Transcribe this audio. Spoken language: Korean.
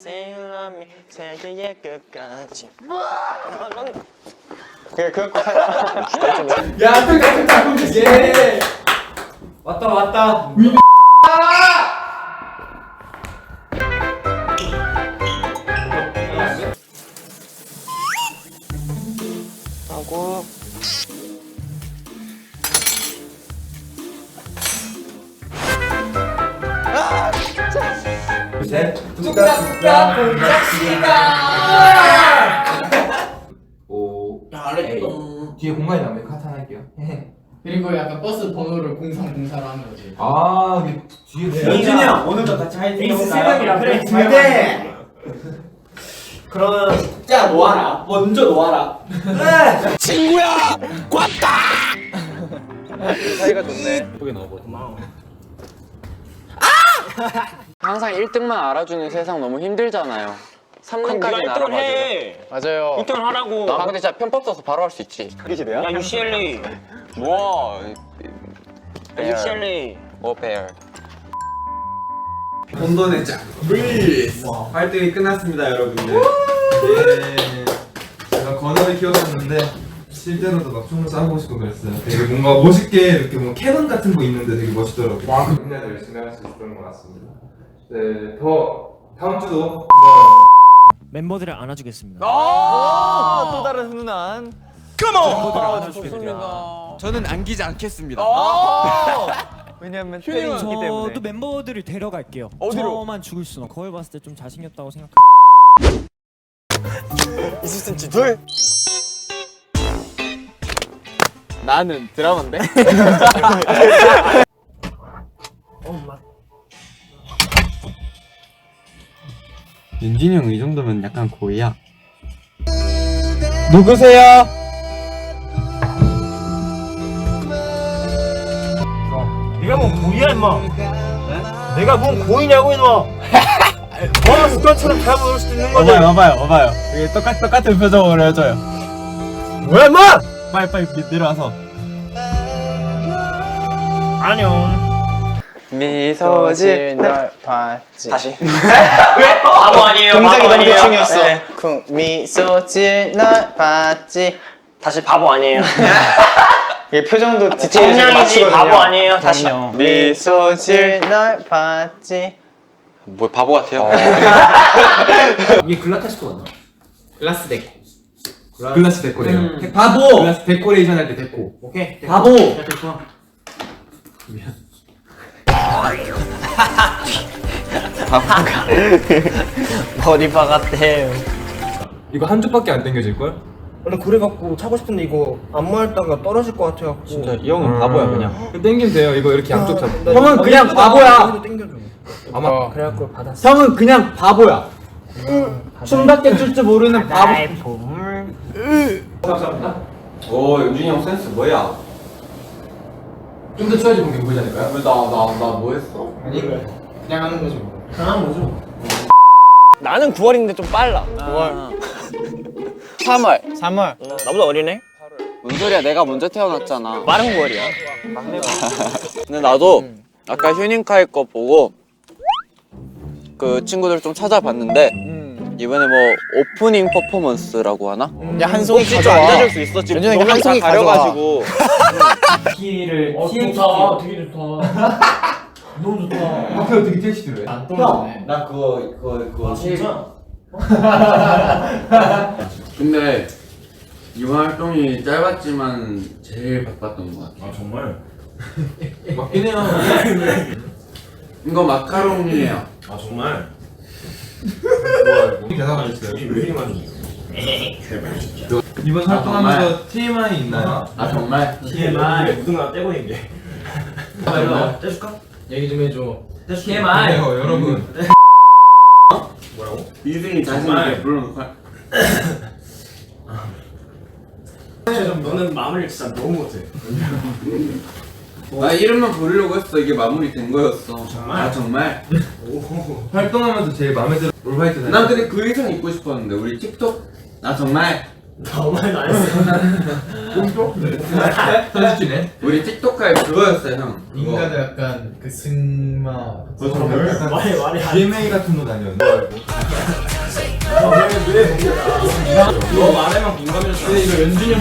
세일러미 세계의 끝까지 야, 뜬다, 뜬다, 예. 왔다, 왔다. 하 셋, 뚝딱뚝딱 본격 오. 뒤에 공간이 카트 하나 할게요. 그리고 약간 버스 번호를 0304로 하는 거지. 아, 이게 뒤에 연준이 형 오늘도 같이 화이팅 에이스 해볼까요? 그래 네. 그러면 자 놓아라. 먼저 놓아라. 사이가 좋네 항상 1등만 알아주는 세상 너무 힘들잖아요. 3등까지 알아봐줘 맞아요. 1등 하라고. 나 근데 진짜 편법 써서 바로 할 수 있지. 야 UCLA 뭐 UCLA 뭐 배열 혼돈의 짝 브리스 활동이 끝났습니다 여러분들. 예. 제가 건어를 키웠었는데 실제로도 막 총을 쏴보고 싶고 그랬어요. 되게 뭔가 멋있게 이렇게 뭐 캐논 같은 거 있는데 되게 멋있더라고요. 와. 굉장히 열심히 할 수 있었던 것 같습니다 네 더 다음 주도 한번 멤버들을 안아주겠습니다. 또 다른 훈훈한 멤버들을 안아주게 됩니다. 저는 안기지 않겠습니다. 왜냐면 때리기 때문에 저도 멤버들을 데려갈게요. 어디로? 저만 죽을 순 없. 거울 봤을 때좀 자신 없다고 생각. 20cm 둘 나는 드라마인데? 윤진이 형 이 정도면 약간 고의야. 누구세요? 네가 뭔 고의야 임마 내가 뭔 고의냐고 이놈아 어 습관처럼 잘못 올 수도 있는 거지 봐봐요, 봐봐요, 봐봐요. 이게 똑같 똑같은 표정으로 해줘요. 뭐야 임마 빨리 빨리 밑- 내려와서. 안녕 미소 짓널 봤지. 다시. 바보 아니에요. 동작이 바보 너무 아니에요. 대충이었어. 네. 쿵 미소 짓널 봤지. 다시 바보 아니에요. 이게 표정도 디테일을 좀 정량이지 맞추거든요. 바보 아니에요. 다시. 미소 짓널 봤지. 뭐 바보 같아요? 이게 글라테스트 맞나? 글라스 데코. 글라스 데코레이션 음. 바보. 글라스 데코레이션 할 때 데코. 오케이? 바보. 머리바 같아요. 이거 한 쪽밖에 안 당겨질걸? 원래 그래갖고 차고 싶은데 이거 안무했다가 떨어질 것 같아갖고. 진짜 이 형은 바보야 그냥. 당기면 돼요. 이거 이렇게 양쪽 잡고 형은 그냥 바보야. 땡겨줘. 아마 그래갖고 받았어. 형은 그냥 바보야. 춤밖에 출 줄 모르는 바보. 오 윤준이 형 센스 뭐야? 좀더 추워지 보기 보이지 않을까요? 나나 나 뭐 했어? 아니 그냥 하는 거지 뭐. 당한 거죠 나는 9월인데 좀 빨라. 9월. 3월. 3월. 나보다 어리네? 뭔 소리야 내가 먼저 태어났잖아. 빠른 9월이야. 근데 나도 아까 휴닝카이 거 보고 그 친구들 좀 찾아봤는데 이번에 뭐 오프닝 퍼포먼스라고 하나? 야 한 송이 좀 앉아줄 수 있어 지금 너무 다 가려가지고 키를 어, 좋다 되게 좋다 너무 좋다 앞에 어떻게 택시 해? 안 떨어지네. 나 그거 그거 그거. 아 진짜? 근데 이번 활동이 짧았지만 제일 바빴던 것 같아. 아 정말? 맞긴 해요 이거 마카롱이에요. 아 정말? 대사가 있어요. 왜 이리 많이 이번 활동하면서 TMI 있나요? 아 정말? TMI. 무등아 떼고 있는 게 일로 떼줄까? 얘기 좀 해줘. TMI. 그래요 여러분. 뭐라고? 이승이 자신 정말? 있게 불러놓고 할- 너는 마무리 진짜 너무 못해 나 이름만 부르려고 했어. 이게 마무리 된 거였어. 정말? 아 정말? 활동하면서 제일 마음에 들어 올 화이트 난 근데 그 의상 입고 싶었는데 우리 틱톡 아 정말 나만 안 했어 선수치네 우리 틱톡할 그거였어요 형. 그거. 인가도 약간 그 승마. 너 정말 말이 말이 안 DMA 같은 거 다녔는데 너 말에만 공감해줬어. 이거 연준이 형